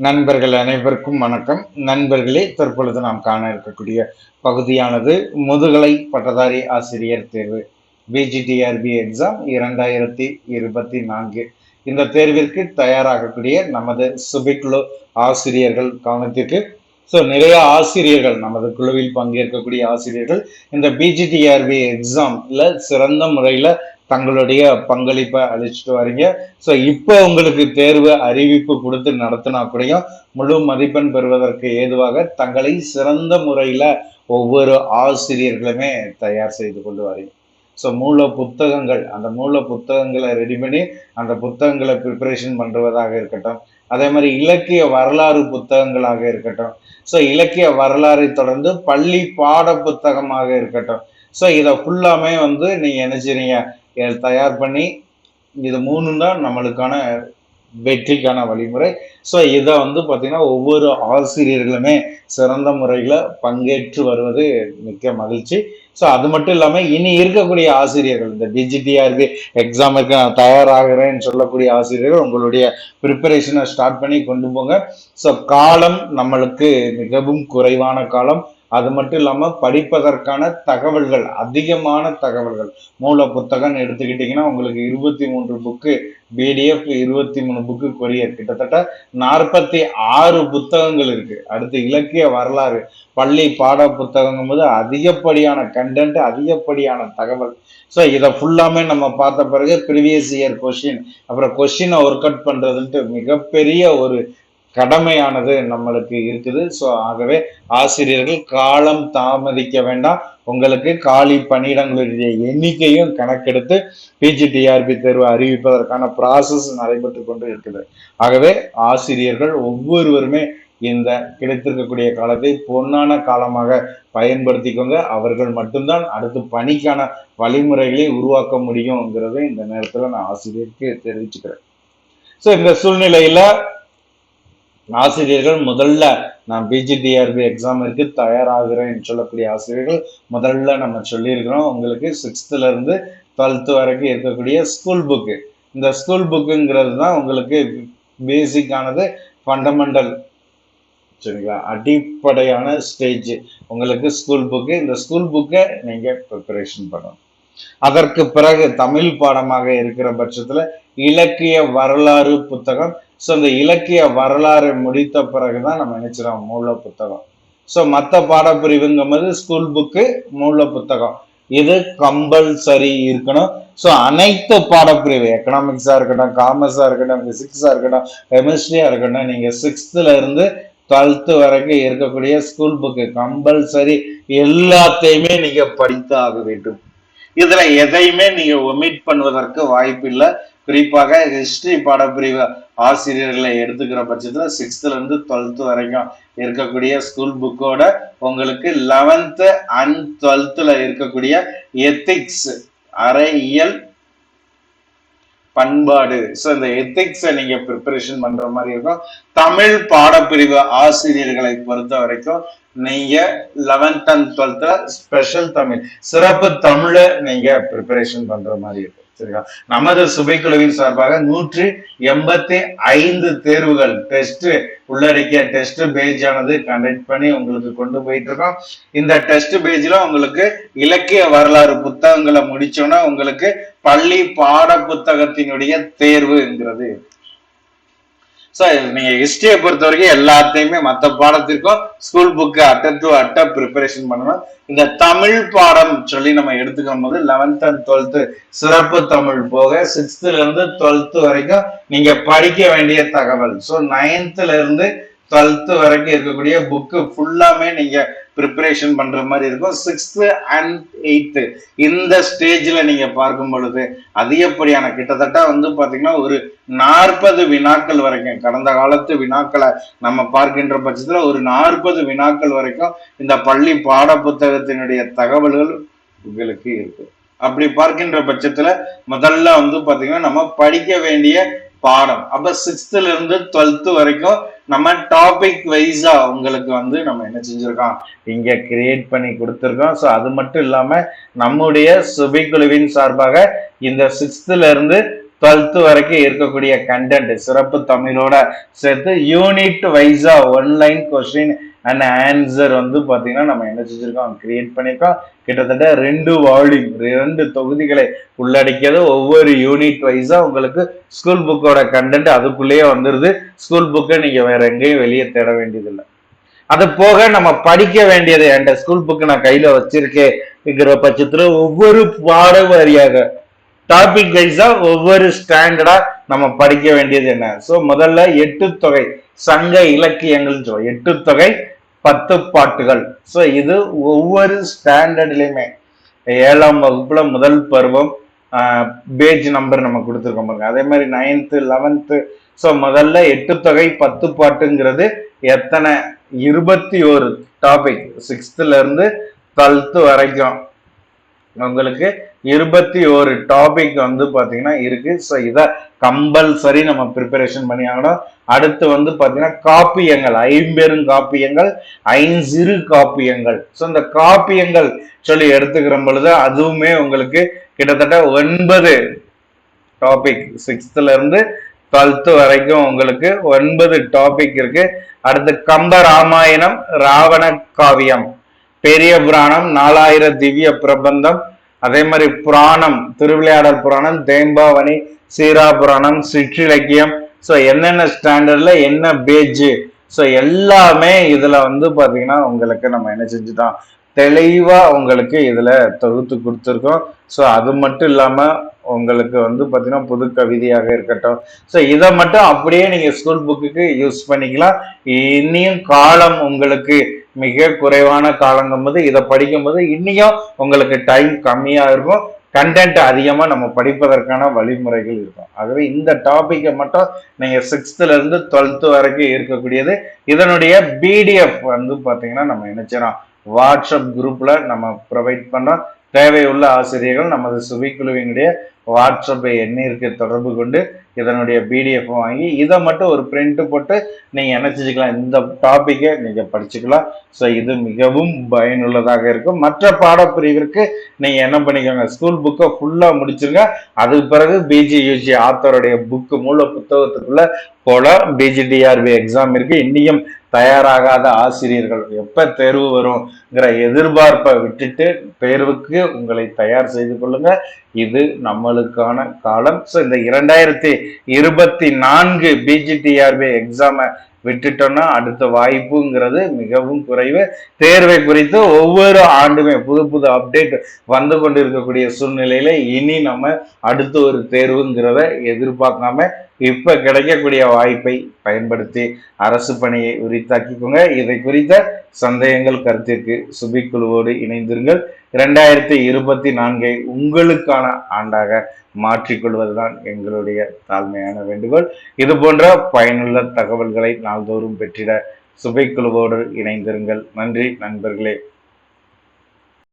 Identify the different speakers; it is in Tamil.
Speaker 1: நண்பர்கள் அனைவருக்கும் வணக்கம். நண்பர்களே தற்பொழுது நாம் காண இருக்கக்கூடிய பகுதியானது முதுகலை பட்டதாரி ஆசிரியர் தேர்வு பிஜிடிஆர்பி எக்ஸாம் இரண்டாயிரத்தி இருபத்தி நான்கு. இந்த தேர்விற்கு தயாராகக்கூடிய நமது சுபிக்குழு ஆசிரியர்கள் கவனத்திற்கு ஸோ நிறைய ஆசிரியர்கள் நமது குழுவில் பங்கேற்கக்கூடிய ஆசிரியர்கள் இந்த பிஜிடிஆர்பி எக்ஸாம்ல சிறந்த முறையில் தங்களுடைய பங்களிப்பை அளிச்சுட்டு வரீங்க. ஸோ இப்போ உங்களுக்கு தேர்வு அறிவிப்பு கொடுத்து நடத்தினா கூடயும் முழு மதிப்பெண் பெறுவதற்கு ஏதுவாக தங்களை சிறந்த முறையில் ஒவ்வொரு ஆசிரியர்களுமே தயார் செய்து கொண்டு வரீங்க. ஸோ மூல புத்தகங்கள் அந்த மூல புத்தகங்களை ரெடி பண்ணி அந்த புத்தகங்களை ப்ரிப்பரேஷன் பண்ணுவதாக இருக்கட்டும். அதே மாதிரி இலக்கிய வரலாறு புத்தகங்களாக இருக்கட்டும். ஸோ இலக்கிய வரலாறை தொடர்ந்து பள்ளி பாட புத்தகமாக இருக்கட்டும். ஸோ இதை ஃபுல்லாமே வந்து நீங்கள் என்ன செய்றீங்க தயார் பண்ணி இது மூணு தான் நம்மளுக்கான வெற்றிக்கான வழிமுறை. ஸோ இதை வந்து பார்த்திங்கன்னா ஒவ்வொரு ஆசிரியர்களுமே சிறந்த முறையில் பங்கேற்று வருவது மிக்க மகிழ்ச்சி. ஸோ அது மட்டும் இல்லாமல் இனி இருக்கக்கூடிய ஆசிரியர்கள் இந்த டிஜிடிஆர்பி எக்ஸாமுக்கு நான் தயாராகிறேன்னு சொல்லக்கூடிய ஆசிரியர்கள் உங்களுடைய ப்ரிப்பரேஷனை ஸ்டார்ட் பண்ணி கொண்டு போங்க. ஸோ காலம் நம்மளுக்கு மிகவும் குறைவான காலம். அது மட்டும் இல்லாமல் படிப்பதற்கான தகவல்கள் அதிகமான தகவல்கள். மூல புத்தகம்னு எடுத்துக்கிட்டிங்கன்னா உங்களுக்கு இருபத்தி மூன்று புக்கு பிடிஎஃப் இருபத்தி மூணு புக்கு கொரியர் கிட்டத்தட்ட நாற்பத்தி ஆறு புத்தகங்கள் இருக்கு. அடுத்து இலக்கிய வரலாறு பள்ளி பாட புத்தகங்கும் போது அதிகப்படியான கண்டென்ட் அதிகப்படியான தகவல். ஸோ இதை ஃபுல்லாமே நம்ம பார்த்த பிறகு ப்ரீவியஸ் இயர் கொஷின் அப்புறம் கொஷினை ஒர்க் அவுட் பண்ணுறதுன்ட்டு மிகப்பெரிய ஒரு கடமையானது நம்மளுக்கு இருக்குது. ஸோ ஆகவே ஆசிரியர்கள் காலம் தாமதிக்க வேண்டாம். உங்களுக்கு காலி பணியிடங்களுடைய எண்ணிக்கையும் கணக்கெடுத்து பிஜிடிஆர்பி தேர்வு அறிவிப்பதற்கான ப்ராசஸ் நடைபெற்று கொண்டு இருக்குது ஆகவே ஆசிரியர்கள் ஒவ்வொருவருமே இந்த கிடைத்திருக்கக்கூடிய காலத்தை பொன்னான காலமாக பயன்படுத்திக்கோங்க அவர்கள் மட்டும்தான் அடுத்து பணிக்கான வழிமுறைகளை உருவாக்க முடியுங்கிறதை இந்த நேரத்தில் நான் ஆசிரியருக்கு தெரிவிச்சுக்கிறேன். ஸோ இந்த சூழ்நிலையில் ஆசிரியர்கள் முதல்ல நான் பிஜிடிஆர்பி எக்ஸாமிற்கு தயாராகிறேன்னு சொல்லக்கூடிய ஆசிரியர்கள் முதல்ல நம்ம சொல்லியிருக்கிறோம். உங்களுக்கு சிக்ஸ்த்துலேருந்து டுவெல்த்து டுவெல்த் வரைக்கும் இருக்கக்கூடிய ஸ்கூல் புக்கு இந்த ஸ்கூல் புக்குங்கிறது தான் உங்களுக்கு பேசிக்கானது ஃபண்டமெண்டல் சரிங்களா? அடிப்படையான ஸ்டேஜ் உங்களுக்கு ஸ்கூல் புக்கு இந்த ஸ்கூல் புக்கை நீங்கள் ப்ரிப்பரேஷன் பண்ணணும். அதற்கு பிறகு தமிழ் பாடமாக இருக்கிற பட்சத்தில் இலக்கிய வரலாறு புத்தகம் ஸோ இந்த இலக்கிய வரலாறு முடித்த பிறகுதான் நம்ம நினைச்சிடோம் மூல புத்தகம். ஸோ மற்ற பாடப்பிரிவுங்கும் போது ஸ்கூல் புக்கு மூல புத்தகம். இது கம்பல்சரி இருக்கணும். ஸோ அனைத்து பாடப்பிரிவு எக்கனாமிக்ஸாக இருக்கட்டும் காமர்ஸாக இருக்கட்டும் ஃபிசிக்ஸாக இருக்கட்டும் கெமிஸ்ட்ரியாக இருக்கட்டும் நீங்கள் சிக்ஸ்த்துலேருந்து டுவெல்த்து வரைக்கும் இருக்கக்கூடிய ஸ்கூல் புக்கு கம்பல்சரி எல்லாத்தையுமே நீங்கள் படித்து ஆக வேண்டும். இதில் எதையுமே நீங்கள் ஒமிட் பண்ணுவதற்கு வாய்ப்பு இல்லை குறிப்பாக ஹிஸ்டரி பாடப்பிரிவு ஆசிரியர்களை எடுத்துக்கிற பட்சத்துல சிக்ஸ்த்துலேருந்து இருந்து டுவெல்த் வரைக்கும் இருக்கக்கூடிய ஸ்கூல் புக்கோட உங்களுக்கு லெவன்த்து அண்ட் டுவெல்த்தில் இருக்கக்கூடிய எத்திக்ஸ் அறையியல் பண்பாடு. ஸோ இந்த எத்திக்ஸை நீங்க ப்ரிப்பரேஷன் பண்ற மாதிரி இருக்கும். தமிழ் பாடப்பிரிவு ஆசிரியர்களை பொறுத்த வரைக்கும் நீங்க லெவன்த் அண்ட் டுவெல்த்ல ஸ்பெஷல் தமிழ். சிறப்பு தமிழை நீங்க ப்ரிப்பரேஷன் பண்ற மாதிரி இருக்கும் சரிங்களா? நமது சுபைக்குழுவின் சார்பாக நூற்றி எண்பத்தி ஐந்து தேர்வுகள் டெஸ்ட் உள்ளடக்கிய டெஸ்ட் பேஜ் ஆனது கண்டக்ட் பண்ணி உங்களுக்கு கொண்டு போயிட்டு இருக்கோம் இந்த டெஸ்ட் பேஜ்ல உங்களுக்கு இலக்கிய வரலாறு புத்தகங்களை முடிச்சோன்னா உங்களுக்கு பள்ளி பாட புத்தகத்தினுடைய தேர்வுங்கிறது ஸோ நீங்க ஹிஸ்டரியை பொறுத்த வரைக்கும் எல்லாத்தையுமே மற்ற பாடத்திற்கும் ஸ்கூல் புக்கு அட்டை டு அட்டை ப்ரிப்பரேஷன் பண்ணணும். இந்த தமிழ் பாடம் சொல்லி நம்ம எடுத்துக்கும் போது லெவன்த் அண்ட் டுவெல்த்து சிறப்பு தமிழ் போக சிக்ஸ்த்துலேருந்து இருந்து வரைக்கும் நீங்க படிக்க வேண்டிய தகவல். ஸோ நைன்த்துலேருந்து இருந்து வரைக்கும் இருக்கக்கூடிய புக்கு ஃபுல்லாமே நீங்க ப்ரிப்பரேஷன் பண்ணுற மாதிரி இருக்கும். சிக்ஸ்த்து அண்ட் எயித்து இந்த ஸ்டேஜில் நீங்கள் பார்க்கும் பொழுது அதிகப்படியான கிட்டத்தட்ட வந்து பார்த்தீங்கன்னா ஒரு நாற்பது வினாக்கள் வரைக்கும் கடந்த காலத்து வினாக்களை நம்ம பார்க்கின்ற பட்சத்தில் ஒரு நாற்பது வினாக்கள் வரைக்கும் இந்த பள்ளி பாட புத்தகத்தினுடைய தகவல்கள் உங்களுக்கு இருக்கு. அப்படி பார்க்கின்ற பட்சத்தில் முதல்ல வந்து பார்த்திங்கன்னா நம்ம படிக்க வேண்டிய பாடம். அப்ப சிக்ஸ்த்ல இருந்து டுவெல்த் வரைக்கும் நம்ம டாபிக் வைஸா உங்களுக்கு வந்து நம்ம என்ன செஞ்சிருக்கோம்? இங்க கிரியேட் பண்ணி கொடுத்துருக்கோம். ஸோ அது மட்டும் இல்லாம நம்முடைய சுபைக்குழுவின் சார்பாக இந்த சிக்ஸ்த்ல இருந்து டுவெல்த்து வரைக்கும் இருக்கக்கூடிய கண்டென்ட் சிறப்பு தமிழோட சேர்த்து unit வைஸா one line question and answer வந்து பார்த்தீங்கன்னா நம்ம என்ன செஞ்சிருக்கோம்? கிரியேட் பண்ணியிருக்கோம் கிட்டத்தட்ட ரெண்டு வால்யூம் ரெண்டு தொகுதிகளை உள்ளடக்கியது. ஒவ்வொரு யூனிட் வைஸாக உங்களுக்கு ஸ்கூல் புக்கோட கண்டென்ட் அதுக்குள்ளேயே வந்துடுது ஸ்கூல் புக்கை நீங்கள் வேற எங்கேயும் வெளியே தேட வேண்டியதில்லை. அது போக நம்ம படிக்க வேண்டியது என்கிட்ட ஸ்கூல் புக்கு நான் கையில் வச்சிருக்கேங்கிற பட்சத்தில் ஒவ்வொரு பாட வாரியாக டாபிக் வைஸா ஒவ்வொரு ஸ்டாண்டர்டா நம்ம படிக்க வேண்டியது என்ன? சோ முதல்ல எட்டு தொகை சங்க இலக்கியங்கள் சொல்லுவோம் எட்டு தொகை பத்து பாட்டுகள். சோ இது ஒவ்வொரு ஸ்டாண்டர்ட்லயுமே ஏழாம் வகுப்புல முதல் பருவம் பேஜ் நம்பர் நம்ம கொடுத்துருக்கோம் பாருங்க. அதே மாதிரி நைன்த்து லெவன்த்து ஸோ முதல்ல எட்டு தொகை பத்து பாட்டுங்கிறது எத்தனை? இருபத்தி ஒரு டாபிக் சிக்ஸ்த்துல இருந்து டுவெல்த்து வரைக்கும். உங்களுக்கு இருபத்தி ஒரு டாபிக் வந்து பார்த்தீங்கன்னா இருக்கு. ஸோ இதை கம்பல்சரி நம்ம ப்ரிப்பரேஷன் பண்ணி ஆகணும். அடுத்து வந்து பார்த்தீங்கன்னா காப்பியங்கள் ஐம்பெரும் காப்பியங்கள் ஐஞ்சிறு காப்பியங்கள். ஸோ இந்த காப்பியங்கள் சொல்லி எடுத்துக்கிற பொழுது அதுவுமே உங்களுக்கு கிட்டத்தட்ட ஒன்பது டாபிக் சிக்ஸ்த்துல இருந்து டுவெல்த்து வரைக்கும் உங்களுக்கு ஒன்பது டாபிக் இருக்கு. அடுத்து கம்ப ராமாயணம் ராவண காவியம். பெரிய புராணம் நாலாயிர திவ்ய பிரபந்தம் அதே மாதிரி புராணம் திருவிளையாடல் புராணம் தேம்பாவணி சீரா புராணம் சிற்றிலக்கியம். ஸோ என்னென்ன ஸ்டாண்டர்ட்ல என்ன பேஜு ஸோ எல்லாமே இதுல வந்து பார்த்தீங்கன்னா உங்களுக்கு நம்ம என்ன செஞ்சுட்டோம் தெளிவா உங்களுக்கு இதுல தொகுத்து கொடுத்துருக்கோம். ஸோ அது மட்டும் இல்லாம உங்களுக்கு வந்து பார்த்தீங்கன்னா புது கவிதையாக இருக்கட்டும். ஸோ இதை மட்டும் அப்படியே நீங்க ஸ்கூல் புக்குக்கு யூஸ் பண்ணிக்கலாம். இனியும் காலம் உங்களுக்கு மிக குறைவான காலங்கும்போது இதை படிக்கும்போது இன்னும் உங்களுக்கு டைம் கம்மியாக இருக்கும். கண்டென்ட் அதிகமாக நம்ம படிப்பதற்கான வழிமுறைகள் இருக்கும். ஆகவே இந்த டாப்பிக்கை மட்டும் நீங்கள் சிக்ஸ்த்துலேருந்து டுவெல்த்து வரைக்கும் இருக்கக்கூடியது. இதனுடைய பிடிஎஃப் வந்து பார்த்தீங்கன்னா நம்ம என்ன வாட்ஸ்அப் குரூப்பில் நம்ம ப்ரொவைட் பண்ணுறோம் தேவையுள்ள ஆசிரியர்கள் நமது சுவிக்குழுவினுடைய வாட்ஸ்அப்பை எண்ணிற்கு தொடர்பு கொண்டு இதனுடைய பிடிஎஃப் வாங்கி இதை மட்டும் ஒரு பிரிண்ட் போட்டு நீங்கள் என்ன இந்த டாப்பிக்கை நீங்கள் படிச்சுக்கலாம். ஸோ இது மிகவும் பயனுள்ளதாக இருக்கும். மற்ற பாடப்பிரிவிற்கு நீங்கள் என்ன பண்ணிக்கோங்க? ஸ்கூல் புக்கை ஃபுல்லாக முடிச்சுருங்க. அதுக்கு பிறகு பிஜி யூஜி ஆத்தருடைய புக்கு மூல புத்தகத்துக்குள்ளே போல பிஜிடிஆர்பி எக்ஸாம் இருக்குது இன்றைக்கும் தயாராகாத ஆசிரியர்கள். எப்போ தேர்வு வரும்ங்கிற எதிர்பார்ப்பை விட்டுட்டு தேர்வுக்கு உங்களை தயார் செய்து கொள்ளுங்க. இது நம்மளுக்கான காலம். ஸோ இந்த இரண்டாயிரத்தி இருபத்தி நான்கு பிஜிடிஆர்பி எக்ஸாமை விட்டுட்டோம்னா அடுத்த வாய்ப்புங்கிறது மிகவும் குறைவு. தேர்வை குறித்து ஒவ்வொரு ஆண்டுமே புது புது அப்டேட் வந்து கொண்டு இருக்கக்கூடிய சூழ்நிலையில இனி நம்ம அடுத்த ஒரு தேர்வுங்கிறத எதிர்பார்க்காம இப்ப கிடைக்கக்கூடிய வாய்ப்பை பயன்படுத்தி அரசு பணியை உரித்தாக்கிக்கோங்க. இதை குறித்த சந்தேகங்கள் கருத்திற்கு சுபிக்குழுவோடு இணைந்திருங்கள். இரண்டாயிரத்தி இருபத்தி நான்கை உங்களுக்கான ஆண்டாக மாற்றிக்கொள்வதுதான் எங்களுடைய தாழ்மையான வேண்டுகோள். இது போன்ற பயனுள்ள தகவல்களை நாள்தோறும் பெற்றிட சுபைக்குழுவோடு இணைந்திருங்கள். நன்றி நண்பர்களே.